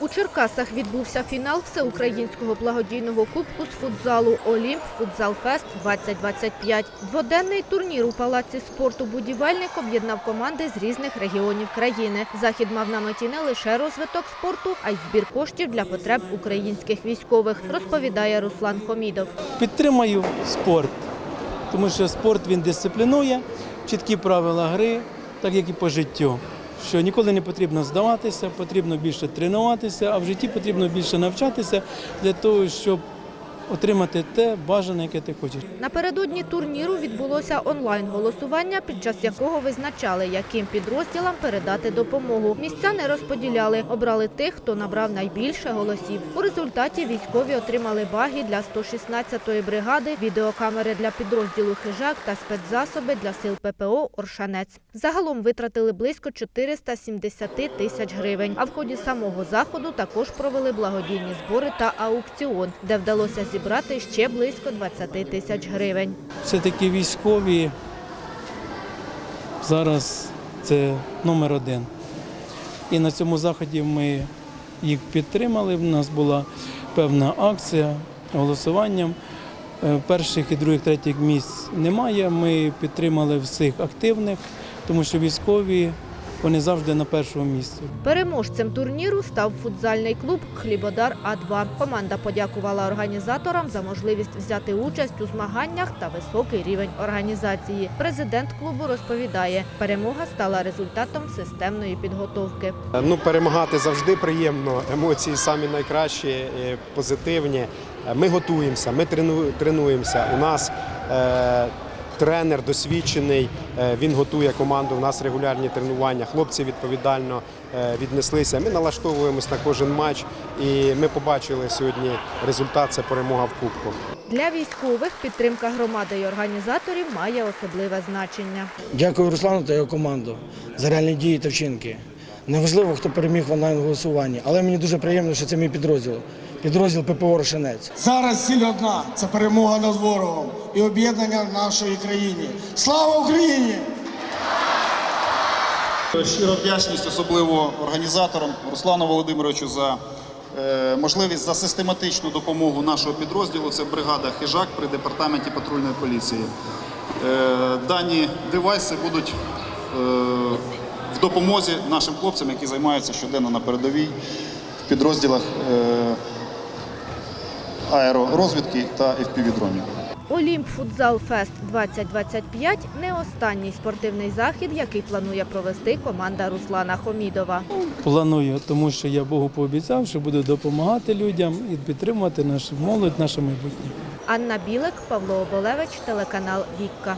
У Черкасах відбувся фінал всеукраїнського благодійного кубку з футзалу «Олімп Футзал Фест 2025». Дводенний турнір у Палаці спорту «Будівельник» об'єднав команди з різних регіонів країни. Захід мав на меті не лише розвиток спорту, а й збір коштів для потреб українських військових, розповідає Руслан Хомідов. Підтримаю спорт, тому що спорт він дисциплінує, чіткі правила гри, так як і по життю. Що ніколи не потрібно здаватися, потрібно більше тренуватися, а в житті потрібно більше навчатися для того, щоб отримати те бажане, яке ти хочеш. Напередодні турніру відбулося онлайн-голосування, під час якого визначали, яким підрозділам передати допомогу. Місця не розподіляли, обрали тих, хто набрав найбільше голосів. У результаті військові отримали баги для 116-ї бригади, відеокамери для підрозділу «Хижак» та спецзасоби для сил ППО «Оршанець». Загалом витратили близько 470 тисяч гривень. А в ході самого заходу також провели благодійні збори та аукціон, де вдалося зібрати ще близько 20 тисяч гривень. Все-таки військові зараз це номер один. І на цьому заході ми їх підтримали. У нас була певна акція голосуванням. Е, Перших і других, третіх місць немає. Ми підтримали всіх активних, тому що військові вони завжди на першому місці. Переможцем турніру став футзальний клуб «Хлібодар А2». Команда подякувала організаторам за можливість взяти участь у змаганнях та високий рівень організації. Президент клубу розповідає, перемога стала результатом системної підготовки. Ну, перемагати завжди приємно. Емоції самі найкращі, е, позитивні. Ми готуємося, ми тренуємося. У нас е, тренер досвідчений, е, він готує команду. У нас регулярні тренування. Хлопці відповідально е, віднеслися. Ми налаштовуємось на кожен матч, і ми побачили сьогодні результат це перемога в кубку. Для військових підтримка громади і організаторів має особливе значення. Дякую Руслану та його команду за реальні дії та вчинки. Неважливо, хто переміг в онлайн-голосуванні, але мені дуже приємно, що це мій підрозділ. Підрозділ ППО «Рошенець». Зараз ціль одна це перемога над ворогом і об'єднання нашої країні. Слава Україні! Щира вдячність, особливо організаторам Руслану Володимировичу за е, можливість за систематичну допомогу нашого підрозділу. Це бригада Хижак при департаменті патрульної поліції. Е, Дані девайси будуть е, в допомозі нашим хлопцям, які займаються щоденно на передовій в підрозділах аеророзвідки та FPV-дронів. Олімп Футзал Фест 2025 – не останній спортивний захід, який планує провести команда Руслана Хомідова. Планую, тому що я Богу пообіцяв, що буду допомагати людям і підтримувати нашу молодь, наше майбутнє. Анна Білик, Павло Оболевич, телеканал Вікка.